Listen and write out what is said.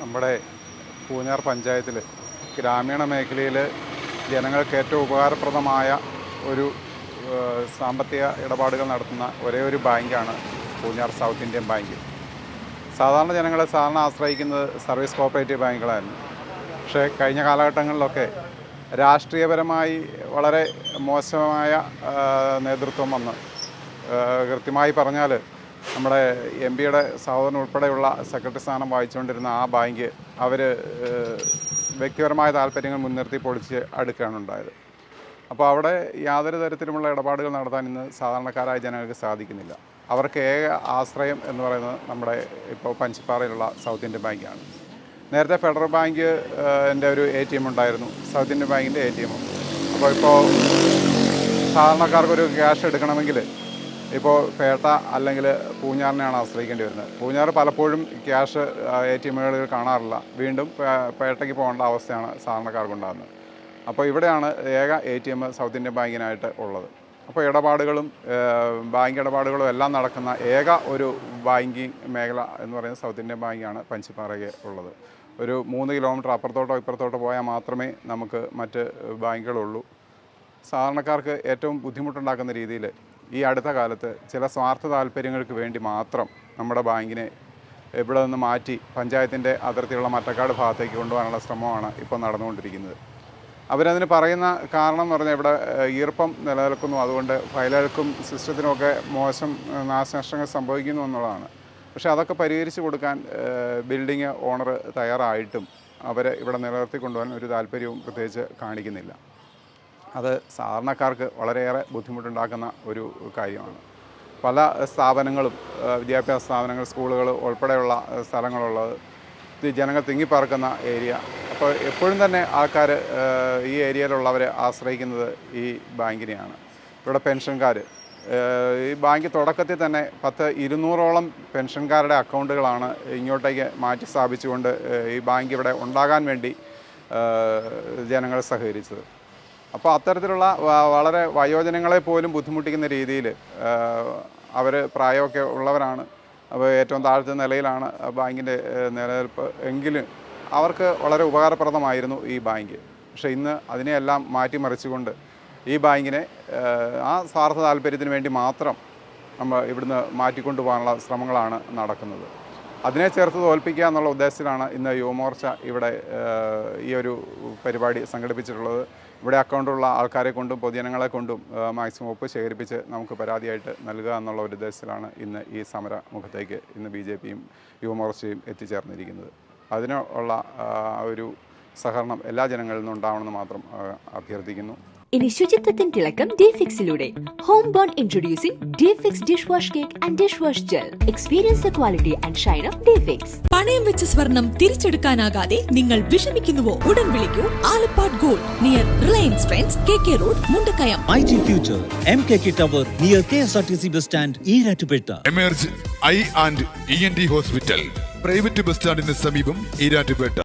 നമ്മുടെ പൂഞ്ഞാർ പഞ്ചായത്തിൽ ഗ്രാമീണ മേഖലയിൽ ജനങ്ങൾക്ക് ഏറ്റവും ഉപകാരപ്രദമായ ഒരു സാമ്പത്തിക ഇടപാടുകൾ നടത്തുന്ന ഒരേ ഒരു ബാങ്കാണ് പൂഞ്ഞാർ സൗത്ത് ഇന്ത്യൻ ബാങ്ക്. സാധാരണ ജനങ്ങളെ സാധാരണ ആശ്രയിക്കുന്നത് സർവീസ് കോപ്പറേറ്റീവ് ബാങ്കുകളായിരുന്നു. പക്ഷേ കഴിഞ്ഞ കാലഘട്ടങ്ങളിലൊക്കെ രാഷ്ട്രീയപരമായി വളരെ മോശമായ നേതൃത്വം വന്ന് കൃത്യമായി പറഞ്ഞാൽ നമ്മുടെ എം പിയുടെ സഹോദരൻ ഉൾപ്പെടെയുള്ള സെക്രട്ടറി സ്ഥാനം വായിച്ചുകൊണ്ടിരുന്ന ആ ബാങ്ക് അവർ വ്യക്തിപരമായ താല്പര്യങ്ങൾ മുൻനിർത്തി പൊളിച്ച് അടുക്കുകയാണ് ഉണ്ടായത്. അപ്പോൾ അവിടെ യാതൊരു തരത്തിലുമുള്ള ഇടപാടുകൾ നടത്താൻ ഇന്ന് സാധാരണക്കാരായ ജനങ്ങൾക്ക് സാധിക്കുന്നില്ല. അവർക്ക് ഏക ആശ്രയം എന്ന് പറയുന്നത് നമ്മുടെ ഇപ്പോൾ പഞ്ചിപ്പാറയിലുള്ള സൗത്ത് ഇന്ത്യൻ ബാങ്കാണ്. നേരത്തെ ഫെഡറൽ ബാങ്ക് എന്റെ ഒരു എ ടി എം ഉണ്ടായിരുന്നു. സൗത്ത് ഇന്ത്യൻ ബാങ്കിന്റെ എ ടി എം. അപ്പോൾ ഇപ്പോൾ സാധാരണക്കാർക്കൊരു ക്യാഷ് എടുക്കണമെങ്കിൽ ഇപ്പോൾ പേട്ട അല്ലെങ്കിൽ പൂഞ്ഞാറിനെയാണ് ആശ്രയിക്കേണ്ടി വരുന്നത്. പൂഞ്ഞാർ പലപ്പോഴും ക്യാഷ് എ ടി എമ്മുകളിൽ കാണാറില്ല. വീണ്ടും പേട്ടയ്ക്ക് പോകേണ്ട അവസ്ഥയാണ് സാധാരണക്കാർക്കുണ്ടാകുന്നത്. അപ്പോൾ ഇവിടെയാണ് ഏക A T M South Indian ബാങ്കിനായിട്ട് ഉള്ളത്. അപ്പോൾ ഇടപാടുകളും ബാങ്ക് ഇടപാടുകളും എല്ലാം നടക്കുന്ന ഏക ഒരു ബാങ്കിങ് മേഖല എന്ന് പറയുന്നത് സൗത്ത് ഇന്ത്യൻ ബാങ്കാണ് പഞ്ചിപ്പാറയ്ക്ക് ഉള്ളത്. ഒരു മൂന്ന് കിലോമീറ്റർ അപ്പുറത്തോട്ടോ ഇപ്പുറത്തോട്ടോ പോയാൽ മാത്രമേ നമുക്ക് മറ്റ് ബാങ്കുകളുള്ളൂ. സാധാരണക്കാർക്ക് ഏറ്റവും ബുദ്ധിമുട്ടുണ്ടാക്കുന്ന രീതിയിൽ ഈ അടുത്ത കാലത്ത് ചില സ്വാർത്ഥ താല്പര്യങ്ങൾക്ക് വേണ്ടി മാത്രം നമ്മുടെ ബാങ്കിനെ ഇവിടെ നിന്ന് മാറ്റി പഞ്ചായത്തിന്റെ അതിർത്തിയുള്ള മറ്റക്കാട് ഭാഗത്തേക്ക് കൊണ്ടുപോകാനുള്ള ശ്രമമാണ് ഇപ്പോൾ നടന്നുകൊണ്ടിരിക്കുന്നത്. അവരതിന് പറയുന്ന കാരണം എന്ന് പറഞ്ഞാൽ ഇവിടെ ഈർപ്പം നിലനിൽക്കുന്നു. അതുകൊണ്ട് ഫയലുകൾക്കും സിസ്റ്റത്തിനുമൊക്കെ മോശം നാശനഷ്ടങ്ങൾ സംഭവിക്കുന്നു എന്നുള്ളതാണ്. പക്ഷേ അതൊക്കെ പരിഹരിച്ച് കൊടുക്കാൻ ബിൽഡിങ് ഓണർ തയ്യാറായിട്ടും അവരെ ഇവിടെ നിലനിർത്തി കൊണ്ടുപോകാൻ ഒരു താല്പര്യവും പ്രത്യേകിച്ച് കാണിക്കുന്നില്ല. അത് സാധാരണക്കാർക്ക് വളരെയേറെ ബുദ്ധിമുട്ടുണ്ടാക്കുന്ന ഒരു കാര്യമാണ്. പല സ്ഥാപനങ്ങളും വിദ്യാഭ്യാസ സ്ഥാപനങ്ങൾ സ്കൂളുകൾ ഉൾപ്പെടെയുള്ള സ്ഥലങ്ങളുള്ളത് ജനങ്ങൾ തിങ്ങിപ്പാർക്കുന്ന ഏരിയ. അപ്പോൾ എപ്പോഴും തന്നെ ആൾക്കാർ ഈ ഏരിയയിലുള്ളവരെ ആശ്രയിക്കുന്നത് ഈ ബാങ്കിനെയാണ്. ഇവിടെ പെൻഷൻകാർ ഈ ബാങ്ക് തുടക്കത്തിൽ തന്നെ പത്ത് ഇരുന്നൂറോളം പെൻഷൻകാരുടെ അക്കൗണ്ടുകളാണ് ഇങ്ങോട്ടേക്ക് മാറ്റി സ്ഥാപിച്ചുകൊണ്ട് ഈ ബാങ്ക് ഇവിടെ ഉണ്ടാകാൻ വേണ്ടി ജനങ്ങൾ സഹകരിച്ചത്. അപ്പോൾ അത്തരത്തിലുള്ള വളരെ വയോജനങ്ങളെ പോലും ബുദ്ധിമുട്ടിക്കുന്ന രീതിയിൽ അവർ പ്രായമൊക്കെ ഉള്ളവരാണ്. അപ്പോൾ ഏറ്റവും താഴ്ത്ത നിലയിലാണ് ബാങ്കിന്റെ നിലനിൽപ്പ് എങ്കിലും അവർക്ക് വളരെ ഉപകാരപ്രദമായിരുന്നു ഈ ബാങ്ക്. പക്ഷേ ഇന്ന് അതിനെയെല്ലാം മാറ്റിമറിച്ചുകൊണ്ട് ഈ ബാങ്കിനെ ആ സ്വാർത്ഥ താല്പര്യത്തിന് വേണ്ടി മാത്രം നമ്മൾ ഇവിടുന്ന് മാറ്റിക്കൊണ്ടു പോകാനുള്ള ശ്രമങ്ങളാണ് നടക്കുന്നത്. അതിനെ ചേർത്ത് തോൽപ്പിക്കുക എന്നുള്ള ഉദ്ദേശത്തിലാണ് ഇന്ന് യുവമോർച്ച ഇവിടെ ഈ ഒരു പരിപാടി സംഘടിപ്പിച്ചിട്ടുള്ളത്. ഇവിടെ അക്കൗണ്ടുള്ള ആൾക്കാരെ കൊണ്ടും പൊതുജനങ്ങളെ കൊണ്ടും മാക്സിമം ഒപ്പ് ശേഖരിപ്പിച്ച് നമുക്ക് പരാതിയായിട്ട് നൽകുക എന്നുള്ള ഒരു ഉദ്ദേശത്തിലാണ് ഇന്ന് ഈ സമര മുഖത്തേക്ക് ഇന്ന് ബി ജെ പിയും യുവമോർച്ചയും എത്തിച്ചേർന്നിരിക്കുന്നത്. അതിനുള്ള ഒരു സഹകരണം എല്ലാ ജനങ്ങളിൽ നിന്നും ഉണ്ടാവണമെന്ന് മാത്രം അഭ്യർത്ഥിക്കുന്നു. ഇനി ശുചിത്വത്തിൻ തിളക്കം ഡിഫിക്സിലൂടെ home born introducing Difix dish wash cake and dish wash gel experience the quality and shine of Difix പണയം വെച്ച സ്വർണം തിരിച്ചെടുക്കാനാകാതെ നിങ്ങൾ വിഷമിക്കുന്നുവോ? ഉടൻ വിളിക്കൂ. Alappad gold near Reliance Friends K K road Mundakkayam. I G future M K K tower near Future, MKK Tower near KSRTC bus stand, Erattupetta emerge eye and E N T hospital private bus സ്റ്റാൻഡിന് സമീപം ഈരാറ്റുപേട്ട